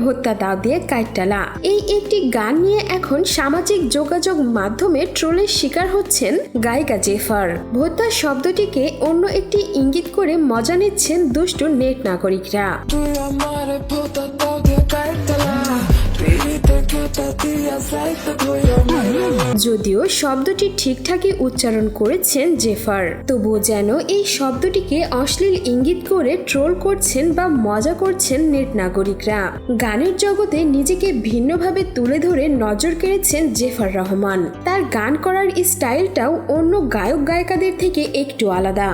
ভোত্তা দাও দিয়ে কাইটালা এই একটি গান নিয়ে এখন সামাজিক যোগাযোগ মাধ্যমে ট্রোলের শিকার হচ্ছেন গায়িকা জেফার। ভোত্তা শব্দটিকে অন্য একটি ইঙ্গিত করে মজা নিচ্ছেন দুষ্টু নেট নাগরিকরা। যদিও শব্দটি ঠিকঠাকই উচ্চারণ করেছেন জেফার, তবুও যেন এই শব্দটিকে অশ্লীল ইঙ্গিত করে ট্রোল করছেন বা মজা করছেন নেট নাগরিকরা। গানের জগতে নিজেকে ভিন্নভাবে তুলে ধরে নজর কেড়েছেন জেফার রহমান। তার গান করার স্টাইলটাও অন্য গায়ক গায়িকাদের থেকে একটু আলাদা।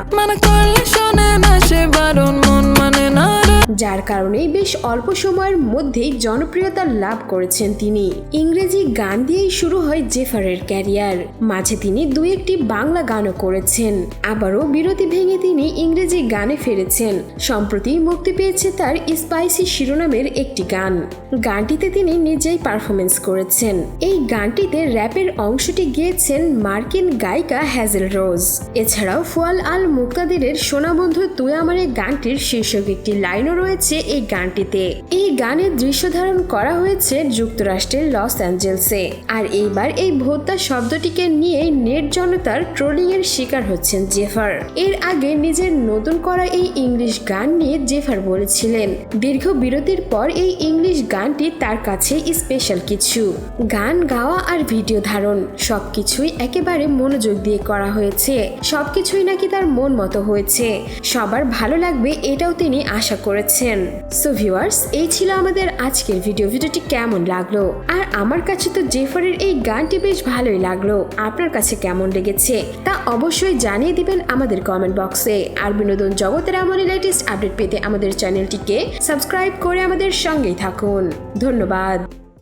যার কারণেই বেশ অল্প সময়ের মধ্যেই জনপ্রিয়তা লাভ করেছেন তিনি। ইংরেজি গান দিয়েই শুরু হয় জেফারের ক্যারিয়ার। মাঝে তিনি দু একটি বাংলা গানও করেছেন। আবারও বিরতি ভেঙে তিনি ইংরেজি গানে ফিরেছেন। সম্প্রতি মুক্তি পেয়েছে তার স্পাইসি শিরোনামের একটি গান। গানটিতে তিনি নিজেই পারফরমেন্স করেছেন। এই গানটিতে র্যাপের অংশটি গিয়েছেন মার্কিন গায়িকা হ্যাজেল রোজ। এছাড়াও ফুয়াল আল মুক্তাদিরের সোনাবন্ধু তুই আমার গানটির শীর্ষক একটি লাইনও রয়েছে এই গানটিতে। এই গানের দৃশ্য ধারণ করা হয়েছে যুক্তরাষ্ট্রের লস অ্যাঞ্জেলসে। আর এইবার এই ভোত্তা শব্দটিকে নিয়ে নেট জনতার ট্রোলিং এর শিকার হচ্ছেন জেফার। এর আগে নিজের নতুন করা এই ইংলিশ গান নিয়ে জেফার বলেছিলেন। দীর্ঘ বিরতির পর এই ইংলিশ গানটি তার কাছে স্পেশাল কিছু। গান গাওয়া আর ভিডিও ধারণ, সবকিছুই একেবারে মনোযোগ দিয়ে করা হয়েছে। সবকিছুই নাকি তার মন মতো হয়েছে। সবার ভালো লাগবে এটাও তিনি আশা করেছেন। সো ভিউয়ার্স এই ছিল আমাদের আজকের ভিডিও ভিডিওটি কেমন লাগল? আর আমার কাছে তো জেফারের এই গানটি বেশ ভালোই লাগল। আপনার কাছে কেমন লেগেছে? তা অবশ্যই জানিয়ে দিবেন আমাদের কমেন্ট বক্সে আর বিনোদন জগতের এমন লেটেস্ট আপডেট পেতে আমাদের চ্যানেলটিকে সাবস্ক্রাইব করে আমাদের সঙ্গেই থাকুন। ধন্যবাদ।